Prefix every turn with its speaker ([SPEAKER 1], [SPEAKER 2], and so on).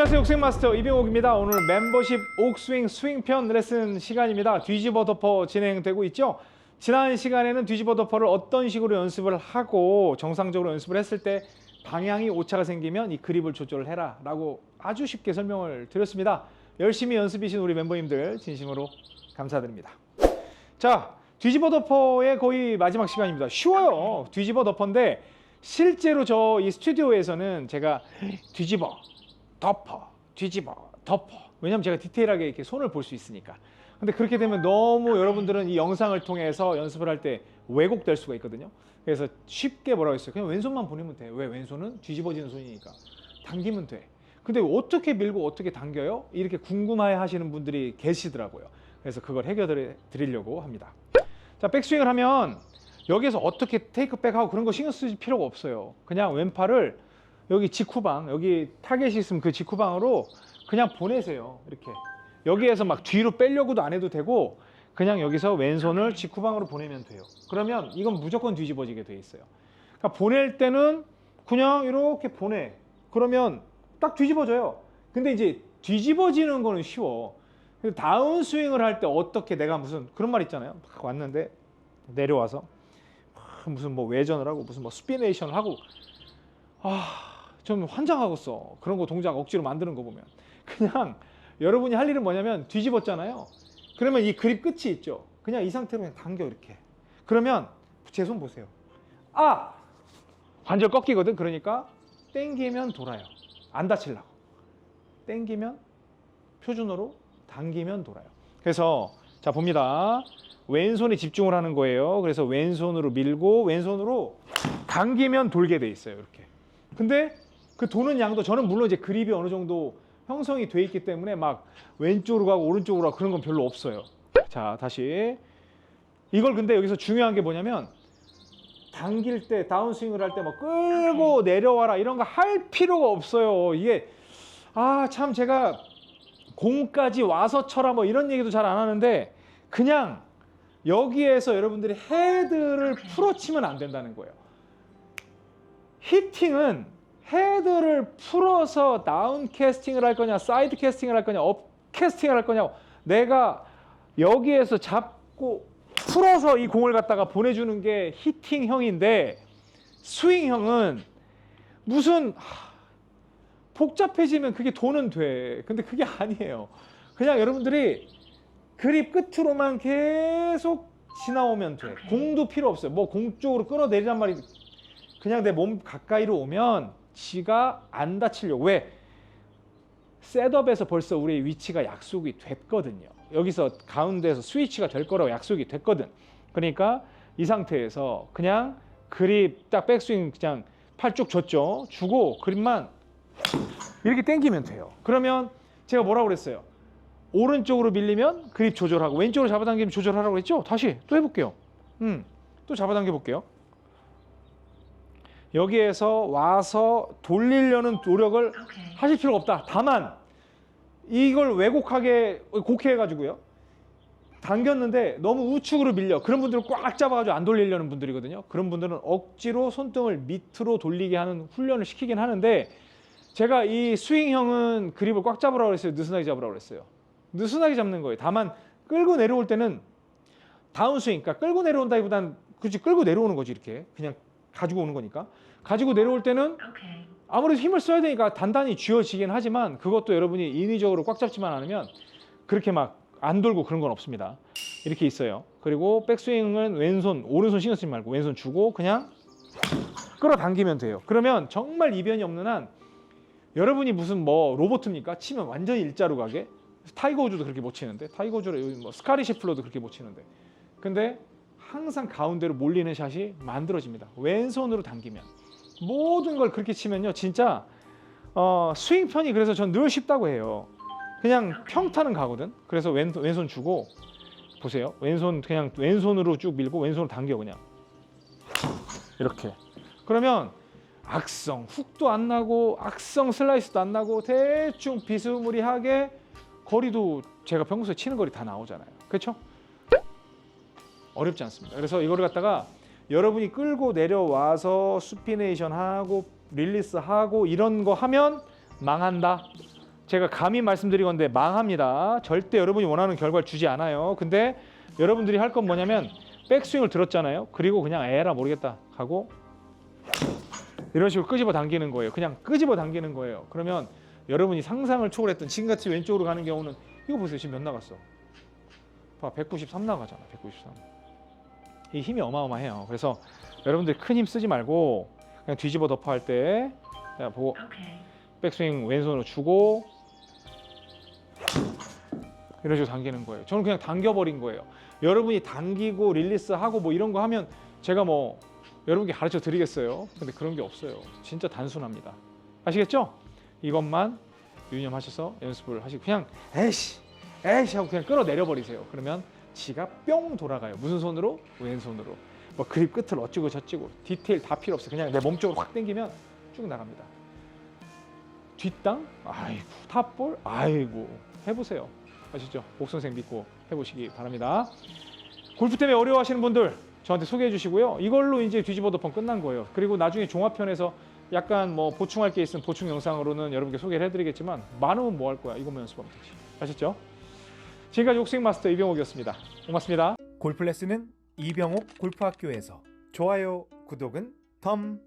[SPEAKER 1] 안녕하세요 옥스윙 마스터 이병옥입니다. 오늘 멤버십 옥스윙 스윙편 레슨 시간입니다. 뒤집어 덮어 진행되고 있죠? 지난 시간에는 뒤집어 덮어를 어떤 식으로 연습을 하고 정상적으로 연습을 했을 때 방향이 오차가 생기면 이 그립을 조절을 해라 라고 아주 쉽게 설명을 드렸습니다. 열심히 연습이신 우리 멤버님들 진심으로 감사드립니다. 자 뒤집어 덮어의 거의 마지막 시간입니다. 쉬워요. 뒤집어 덮어인데 실제로 저 이 스튜디오에서는 제가 뒤집어 덮어, 뒤집어, 덮어. 왜냐면 제가 디테일하게 이렇게 손을 볼 수 있으니까. 근데 그렇게 되면 너무 여러분들은 이 영상을 통해서 연습을 할 때 왜곡될 수가 있거든요. 그래서 쉽게 뭐라고 했어요. 그냥 왼손만 보내면 돼. 왜? 왼손은 뒤집어지는 손이니까. 당기면 돼. 근데 어떻게 밀고 어떻게 당겨요? 이렇게 궁금해 하시는 분들이 계시더라고요. 그래서 그걸 해결해 드리려고 합니다. 자, 백스윙을 하면 여기서 어떻게 테이크백하고 그런 거 신경 쓰지 필요가 없어요. 그냥 왼팔을 여기 직후방 여기 타겟이 있으면 그 직후방으로 그냥 보내세요 이렇게. 여기에서 막 뒤로 빼려고도 안 해도 되고 그냥 여기서 왼손을 직후방으로 보내면 돼요. 그러면 이건 무조건 뒤집어지게 돼 있어요. 그러니까 보낼 때는 그냥 이렇게 보내. 그러면 딱 뒤집어져요. 근데 이제 뒤집어지는 거는 쉬워. 다운 스윙을 할 때 어떻게 내가 무슨 그런 말 있잖아요. 막 왔는데 내려와서 막 무슨 뭐 외전을 하고 무슨 뭐 스피네이션을 하고. 아 좀 환장하겠어. 그런 거 동작 억지로 만드는 거 보면. 그냥 여러분이 할 일은 뭐냐면 뒤집었잖아요. 그러면 이 그립 끝이 있죠. 그냥 이 상태로 그냥 당겨 이렇게. 그러면 제 손 보세요. 아! 관절 꺾이거든. 그러니까 땡기면 돌아요. 안 다치려고. 땡기면 표준어로 당기면 돌아요. 그래서 자 봅니다. 왼손에 집중을 하는 거예요. 그래서 왼손으로 밀고 왼손으로 당기면 돌게 돼 있어요. 이렇게. 근데 그 도는 양도 저는 물론 이제 그립이 어느 정도 형성이 돼 있기 때문에 막 왼쪽으로 가고 오른쪽으로 가고 그런 건 별로 없어요. 자, 다시. 이걸 근데 여기서 중요한 게 뭐냐면 당길 때 다운스윙을 할때막 끌고 내려와라 이런 거 할 필요가 없어요. 이게 아, 참 제가 공까지 와서 쳐라 뭐 이런 얘기도 잘 안 하는데 그냥 여기에서 여러분들이 헤드를 풀어치면 안 된다는 거예요. 히팅은 헤드를 풀어서 다운 캐스팅을 할 거냐, 사이드 캐스팅을 할 거냐, 업 캐스팅을 할 거냐. 내가 여기에서 잡고 풀어서 이 공을 갖다가 보내주는 게 히팅형인데 스윙형은 무슨 하, 복잡해지면 그게 돈은 돼. 근데 그게 아니에요. 그냥 여러분들이 그립 끝으로만 계속 지나오면 돼. 공도 필요 없어요. 뭐 공 쪽으로 끌어내리란 말이 그냥 내 몸 가까이로 오면 지가 안 다치려고 왜 셋업에서 벌써 우리의 위치가 약속이 됐거든요. 여기서 가운데에서 스위치가 될 거라고 약속이 됐거든. 그러니까 이 상태에서 그냥 그립 딱 백스윙 그냥 팔 쭉 줬죠. 주고 그립만 이렇게 당기면 돼요. 그러면 제가 뭐라고 그랬어요? 오른쪽으로 밀리면 그립 조절하고 왼쪽으로 잡아당기면 조절하라고 했죠? 다시 또 해볼게요. 음, 또 잡아당겨 볼게요. 여기에서 와서 돌리려는 노력을 하실 필요가 없다. 다만 이걸 왜곡하게 곡해해가지고요. 당겼는데 너무 우측으로 밀려. 그런 분들은 꽉 잡아가지고 안 돌리려는 분들이거든요. 그런 분들은 억지로 손등을 밑으로 돌리게 하는 훈련을 시키긴 하는데 제가 이 스윙형은 그립을 꽉 잡으라고 그랬어요. 느슨하게 잡으라고 그랬어요. 느슨하게 잡는 거예요. 다만 끌고 내려올 때는 다운스윙, 그러니까 끌고 내려온다기보단 그렇지 끌고 내려오는 거지 이렇게 그냥 가지고 오는 거니까 가지고 내려올 때는 아무래도 힘을 써야 되니까 단단히 쥐어지긴 하지만 그것도 여러분이 인위적으로 꽉 잡지만 않으면 그렇게 막 안 돌고 그런 건 없습니다. 이렇게 있어요. 그리고 백스윙은 왼손, 오른손 신경 쓰지 말고 왼손 주고 그냥 끌어당기면 돼요. 그러면 정말 이변이 없는 한 여러분이 무슨 뭐 로보트입니까? 치면 완전히 일자로 가게 타이거 우즈도 그렇게 못 치는데 타이거 우즈를 뭐 스카리 셰플러도 그렇게 못 치는데 근데 항상 가운데로 몰리는 샷이 만들어집니다. 왼손으로 당기면 모든 걸 그렇게 치면요, 진짜 어, 스윙 편이 그래서 전 늘 쉽다고 해요. 그냥 평타는 가거든. 그래서 왼, 왼손 주고 보세요. 왼손 그냥 왼손으로 쭉 밀고 왼손으로 당겨 그냥 이렇게. 그러면 악성 훅도 안 나고 악성 슬라이스도 안 나고 대충 비스무리하게 거리도 제가 평소에 치는 거리 다 나오잖아요. 그렇죠? 어렵지 않습니다. 그래서 이거를 갖다가 여러분이 끌고 내려와서 수피네이션 하고 릴리스 하고 이런 거 하면 망한다. 제가 감히 말씀드린 건데 망합니다. 절대 여러분이 원하는 결과를 주지 않아요. 근데 여러분들이 할 건 뭐냐면 백스윙을 들었잖아요. 그리고 그냥 에라 모르겠다 하고 이런 식으로 끄집어 당기는 거예요. 그냥 끄집어 당기는 거예요. 그러면 여러분이 상상을 초월했던 지금같이 왼쪽으로 가는 경우는 이거 보세요. 지금 몇 나갔어? 봐, 193 나가잖아. 193. 이 힘이 어마어마해요. 그래서 여러분들 큰 힘 쓰지 말고 그냥 뒤집어 덮어 할 때 보고 백스윙 왼손으로 주고 이런 식으로 당기는 거예요. 저는 그냥 당겨버린 거예요. 여러분이 당기고 릴리스하고 뭐 이런 거 하면 제가 뭐 여러분께 가르쳐 드리겠어요. 근데 그런 게 없어요. 진짜 단순합니다. 아시겠죠? 이것만 유념하셔서 연습을 하시고 그냥 에이씨 에이씨 하고 그냥 끌어내려 버리세요. 그러면 지가 뿅 돌아가요. 무슨 손으로? 왼손으로. 뭐 그립 끝을 어찌고 저찌고 디테일 다 필요 없어요. 그냥 내 몸쪽으로 확 당기면 쭉 나갑니다. 뒷땅? 아이고 탑볼? 아이고 해보세요. 아시죠? 옥 선생 믿고 해보시기 바랍니다. 골프 때문에 어려워하시는 분들 저한테 소개해 주시고요. 이걸로 이제 뒤집어 덮은 끝난 거예요. 그리고 나중에 종합편에서 약간 뭐 보충할 게 있으면 보충 영상으로는 여러분께 소개를 해드리겠지만 많으면 뭐 할 거야? 이것만 연습하면 되지. 아셨죠? 지금까지 옥스윙 마스터 이병옥이었습니다. 고맙습니다.
[SPEAKER 2] 골프 레슨은 이병옥 골프학교에서 좋아요, 구독은 덤